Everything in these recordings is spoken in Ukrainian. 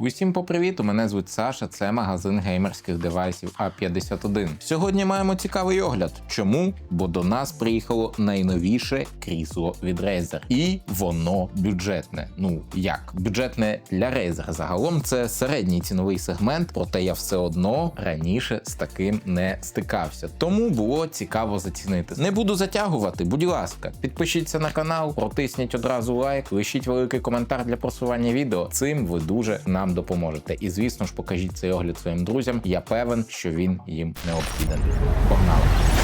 Усім попривіт, мене звуть Саша, це магазин геймерських девайсів А51. Сьогодні маємо цікавий огляд. Чому? Бо до нас приїхало найновіше крісло від Razer. І воно бюджетне. Ну як? Бюджетне для Razer. Загалом це середній ціновий сегмент, проте я все одно раніше з таким не стикався. Тому було цікаво зацінити. Не буду затягувати, будь ласка, підпишіться на канал, протисніть одразу лайк, лишіть великий коментар для просування відео. Цим ви дуже нам допоможете. І звісно ж, покажіть цей огляд своїм друзям. Я певен, що він їм необхіден. Погнали!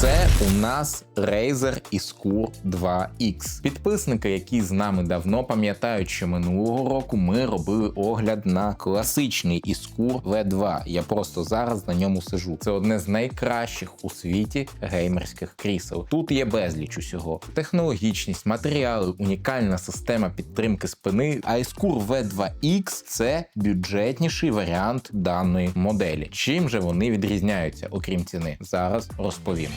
Це у нас Razer Iskur 2X. Підписники, які з нами давно пам'ятають, що минулого року ми робили огляд на класичний Iskur V2. Я просто зараз на ньому сижу. Це одне з найкращих у світі геймерських крісел. Тут є безліч усього: технологічність, матеріали, унікальна система підтримки спини. А Iskur V2X це бюджетніший варіант даної моделі. Чим же вони відрізняються, окрім ціни? Зараз розповім.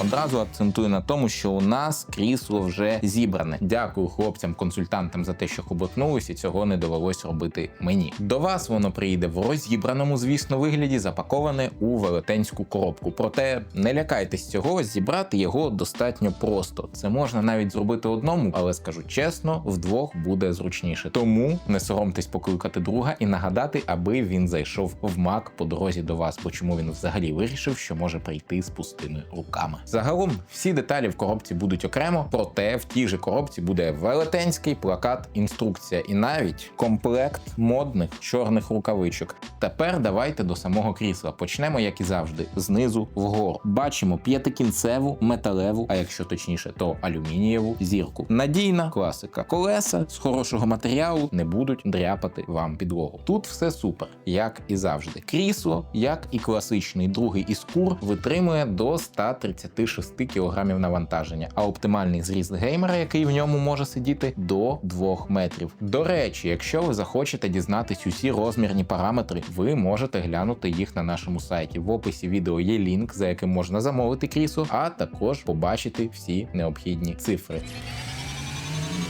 Одразу акцентую на тому, що у нас крісло вже зібране. Дякую хлопцям-консультантам за те, що хоботнулись, і цього не довелось робити мені. До вас воно приїде в розібраному, звісно, вигляді, запаковане у велетенську коробку. Проте не лякайтесь цього, зібрати його достатньо просто. Це можна навіть зробити одному, але скажу чесно, вдвох буде зручніше. Тому не соромтесь покликати друга і нагадати, аби він зайшов в мак по дорозі до вас, бо чому він взагалі вирішив, що може прийти з пустими руками. Загалом всі деталі в коробці будуть окремо, проте в тій же коробці буде велетенський плакат, інструкція і навіть комплект модних чорних рукавичок. Тепер давайте до самого крісла. Почнемо, як і завжди, знизу вгору. Бачимо п'ятикінцеву металеву, а якщо точніше, то алюмінієву зірку. Надійна класика. Колеса з хорошого матеріалу не будуть дряпати вам підлогу. Тут все супер, як і завжди. Крісло, як і класичний другий іскур, витримує до 136 кг навантаження, а оптимальний зріст геймера, який в ньому може сидіти, до 2 метрів. До речі, якщо ви захочете дізнатись усі розмірні параметри, ви можете глянути їх на нашому сайті. В описі відео є лінк, за яким можна замовити крісу, а також побачити всі необхідні цифри.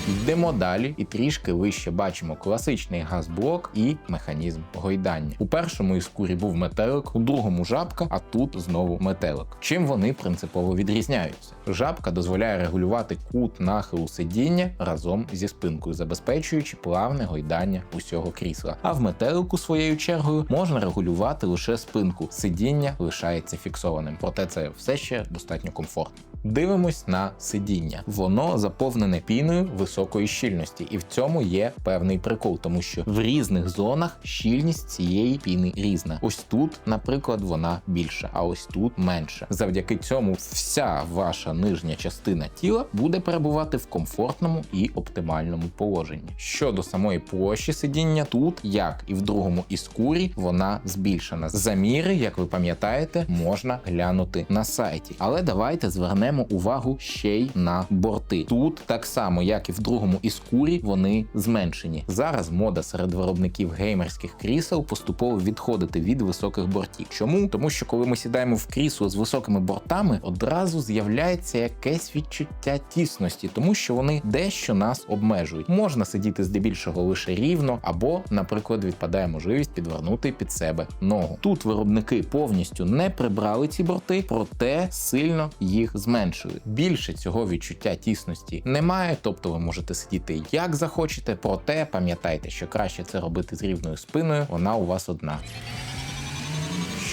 Йдемо далі і трішки вище бачимо класичний газблок і механізм гойдання. У першому іскурі був метелик, у другому жабка, а тут знову метелик. Чим вони принципово відрізняються? Жабка дозволяє регулювати кут нахилу сидіння разом зі спинкою, забезпечуючи плавне гойдання усього крісла. А в метелику своєю чергою можна регулювати лише спинку. Сидіння лишається фіксованим, проте це все ще достатньо комфортно. Дивимось на сидіння. Воно заповнене піною високої щільності, і в цьому є певний прикол, тому що в різних зонах щільність цієї піни різна. Ось тут, наприклад, вона більша, а ось тут менше. Завдяки цьому вся ваша нижня частина тіла буде перебувати в комфортному і оптимальному положенні. Щодо самої площі сидіння, тут, як і в другому іскурі, вона збільшена. Заміри, як ви пам'ятаєте, можна глянути на сайті. Але давайте звернемо увагу ще й на борти. Тут так само, як і в другому іскурі, вони зменшені. Зараз мода серед виробників геймерських крісел поступово відходити від високих бортів. Чому? Тому що коли ми сідаємо в крісло з високими бортами, одразу з'являється якесь відчуття тісності, тому що вони дещо нас обмежують. Можна сидіти здебільшого лише рівно, або, наприклад, відпадає можливість підвернути під себе ногу. Тут виробники повністю не прибрали ці борти, проте сильно їх зменшили. Більше цього відчуття тісності немає, тобто ви можете сидіти як захочете, проте пам'ятайте, що краще це робити з рівною спиною, вона у вас одна.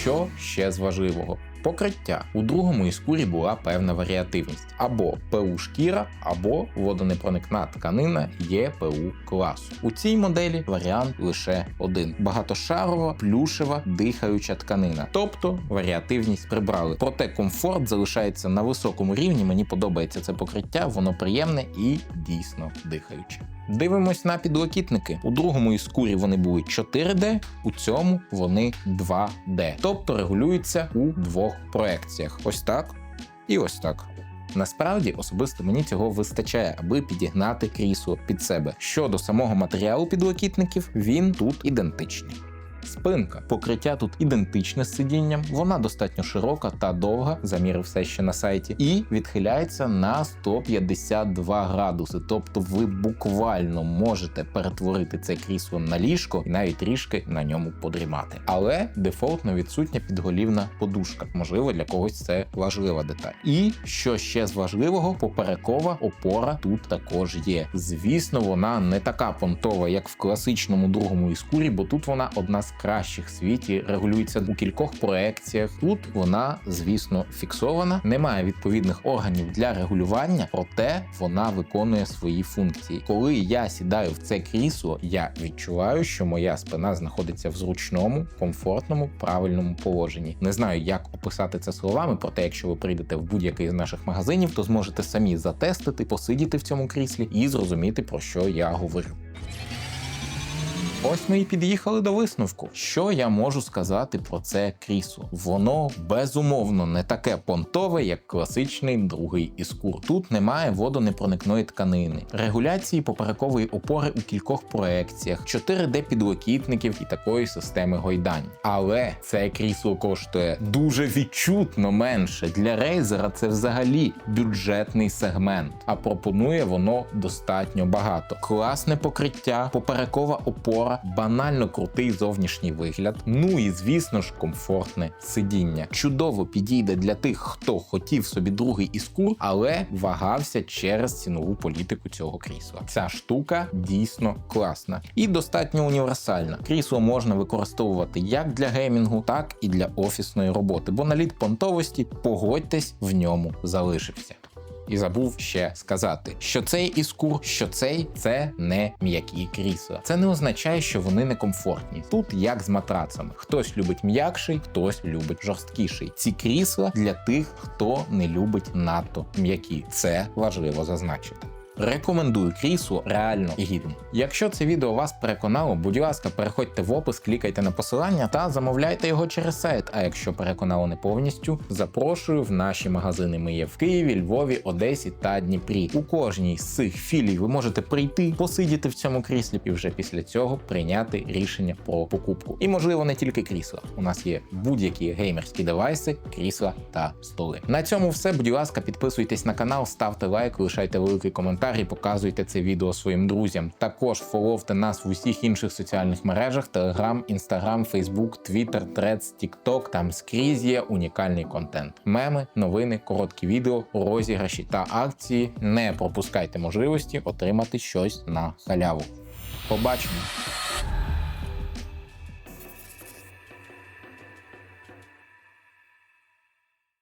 Що ще з важливого? Покриття у другому іскурі була певна варіативність: або ПУ шкіра, або водонепроникна тканина ЄПУ класу. У цій моделі варіант лише один: багатошарова, плюшева, дихаюча тканина. Тобто варіативність прибрали. Проте комфорт залишається на високому рівні. Мені подобається це покриття, воно приємне і дійсно дихаюче. Дивимось на підлокітники. У другому іскурі вони були 4D, у цьому вони 2D. Тобто регулюються у двох проекціях. Ось так і ось так. Насправді особисто мені цього вистачає, аби підігнати крісло під себе. Щодо самого матеріалу підлокітників, він тут ідентичний. Спинка. Покриття тут ідентичне з сидінням, вона достатньо широка та довга, замірив все ще на сайті, і відхиляється на 152 градуси. Тобто ви буквально можете перетворити це крісло на ліжко і навіть трішки на ньому подрімати. Але дефолтно відсутня підголівна подушка. Можливо, для когось це важлива деталь. І що ще з важливого, поперекова опора тут також є. Звісно, вона не така понтова, як в класичному другому іскурі, бо тут вона одна з кращих в світі, регулюється у кількох проекціях. Тут вона, звісно, фіксована, немає відповідних органів для регулювання, проте вона виконує свої функції. Коли я сідаю в це крісло, я відчуваю, що моя спина знаходиться в зручному, комфортному, правильному положенні. Не знаю, як описати це словами, проте, якщо ви прийдете в будь-який з наших магазинів, то зможете самі затестити, посидіти в цьому кріслі і зрозуміти про що я говорю. Ось ми і під'їхали до висновку. Що я можу сказати про це крісло? Воно безумовно не таке понтове, як класичний другий іскур. Тут немає водонепроникної тканини, регуляції поперекової опори у кількох проекціях, 4D підлокітників і такої системи гойдань. Але це крісло коштує дуже відчутно менше. Для рейзера це взагалі бюджетний сегмент, а пропонує воно достатньо багато. Класне покриття, поперекова опора банально крутий зовнішній вигляд. Ну і звісно ж, комфортне сидіння. Чудово підійде для тих, хто хотів собі другий іскур, але вагався через цінову політику цього крісла. Ця штука дійсно класна і достатньо універсальна. Крісло можна використовувати як для геймінгу, так і для офісної роботи, бо наліт понтовості, погодьтесь, в ньому залишився. І забув ще сказати, що цей іскур, що цей це не м'які крісла. Це не означає, що вони не комфортні. Тут як з матрацами. Хтось любить м'якший, хтось любить жорсткіший. Ці крісла для тих, хто не любить надто м'які. Це важливо зазначити. Рекомендую крісло реально гідне. Якщо це відео вас переконало, будь ласка, переходьте в опис, клікайте на посилання та замовляйте його через сайт. А якщо переконало не повністю, запрошую в наші магазини. Ми є в Києві, Львові, Одесі та Дніпрі. У кожній з цих філій ви можете прийти, посидіти в цьому кріслі і вже після цього прийняти рішення про покупку. І можливо не тільки крісла. У нас є будь-які геймерські девайси, крісла та столи. На цьому все. Будь ласка, підписуйтесь на канал, ставте лайк, лишайте великий коментар і показуйте це відео своїм друзям. Також фоловте нас в усіх інших соціальних мережах: Telegram, Instagram, Facebook, Twitter, Threads, TikTok. Там скрізь є унікальний контент. Меми, новини, короткі відео, розіграші та акції. Не пропускайте можливості отримати щось на халяву. Побачимо!